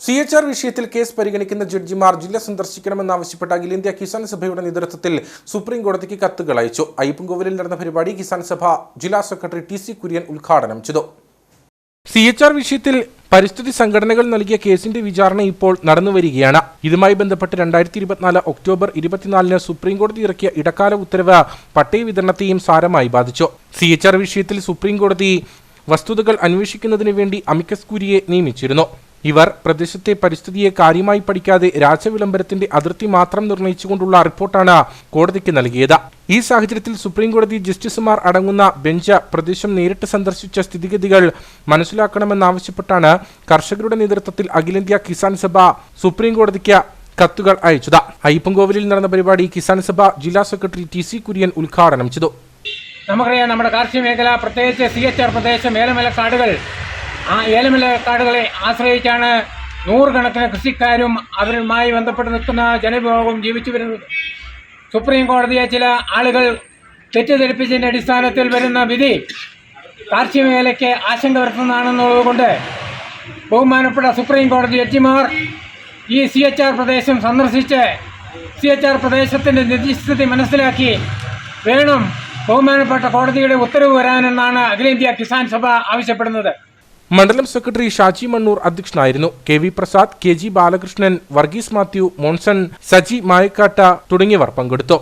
C H R വിഷയത്തിൽ case പരിഗണിക്കുന്ന ജഡ്ജിമാർ ജില്ല സന്ദർശിക്കണമെന്നാവശ്യപ്പെട്ട അഖിലേന്ത്യാ കിസാൻ സഭയുടെ നേതൃത്വത്തിൽ സുപ്രീം കോടതിക്ക് കത്തുകൾ അയച്ചു അയ്യപ്പൻകോവിലിൽ നടന്ന പരിപാടി കിസാൻ സഭ ജില്ലാ സെക്രട്ടറി ടി സി കുര്യൻ ഉദ്ഘാടനം ചെയ്തു. സി എച്ച് ആർ വിഷയത്തിൽ പരിസ്ഥിതി സംഘടനകൾ നൽകിയ കേസിന്റെ വിചാരണ ഇപ്പോൾ നടന്നുവരികയാണ് ഇതുമായി ബന്ധപ്പെട്ട് രണ്ടായിരത്തി ഇരുപത്തിനാല് ഒക്ടോബർ ഇരുപത്തിനാലിന് സുപ്രീംകോടതി ഇറക്കിയ ഇടക്കാല ഉത്തരവ് പട്ടയ വിതരണത്തെയും സാരമായി ബാധിച്ചു. സി എച്ച് ആർ വിഷയത്തിൽ സുപ്രീംകോടതി വസ്തുതകൾ അന്വേഷിക്കുന്നതിന് വേണ്ടി അമിക്കസ് കുരിയെ നിയമിച്ചിരുന്നു. ഇവർ പ്രദേശത്തെ പരിസ്ഥിതിയെ കാര്യമായി പഠിക്കാതെ രാജവിളംബരത്തിന്റെ അതിർത്തി മാത്രം നിർണയിച്ചുകൊണ്ടുള്ള റിപ്പോർട്ടാണ് കോടതിക്ക് നൽകിയത്. ഈ സാഹചര്യത്തിൽ സുപ്രീംകോടതി ജസ്റ്റിസുമാർ അടങ്ങുന്ന ബെഞ്ച് പ്രദേശം നേരിട്ട് സന്ദർശിച്ച സ്ഥിതിഗതികൾ മനസ്സിലാക്കണമെന്നാവശ്യപ്പെട്ടാണ് കർഷകരുടെ നേതൃത്വത്തിൽ അഖിലേന്ത്യാ കിസാൻ സഭ സുപ്രീംകോടതിക്ക് കത്തുകൾ അയച്ചത്. അയ്യപ്പൻകോവിലിൽ നടന്ന പരിപാടി കിസാൻ സഭ ജില്ലാ സെക്രട്ടറി ടി സി കുര്യൻ ഉദ്ഘാടനം ചെയ്തു. നമുക്കറിയാം നമ്മുടെ കാർഷിക മേഖല പ്രത്യേകിച്ച് സി എച്ച് ആർ പ്രദേശം മേലമല കാടുകൾ ആ ഏലമില കാടുകളെ ആശ്രയിച്ചാണ് നൂറുകണക്കിന് കൃഷിക്കാരും അവരുമായി ബന്ധപ്പെട്ട് നിൽക്കുന്ന ജനവിഭാഗവും ജീവിച്ചു വരുന്നത്. സുപ്രീം കോടതിയെ ചില ആളുകൾ തെറ്റിദ്ധരിപ്പിച്ചതിന്റെ അടിസ്ഥാനത്തിൽ വരുന്ന വിധി കാർഷിക മേഖലയ്ക്ക് ആശങ്ക വരുത്തുന്നതാണെന്നുള്ളതുകൊണ്ട് ബഹുമാനപ്പെട്ട സുപ്രീം കോടതി ജഡ്ജിമാർ ഈ സി എച്ച് ആർ പ്രദേശം സന്ദർശിച്ച് സി എച്ച് ആർ പ്രദേശത്തിന്റെ നിധിസ്ഥിതി മനസ്സിലാക്കി വേണം ബഹുമാനപ്പെട്ട കോടതിയുടെ ഉത്തരവ് വരാനെന്നാണ് അഖിലേന്ത്യാ കിസാൻ സഭ ആവശ്യപ്പെടുന്നത്. മണ്ഡലം സെക്രട്ടറി ഷാജി മണ്ണൂർ അധ്യക്ഷനായിരുന്നു. K V Prasad K G Balakrishnan Varghese Mathew Monson Saji മായക്കാട്ട തുടങ്ങിയവർ പങ്കെടുത്തു.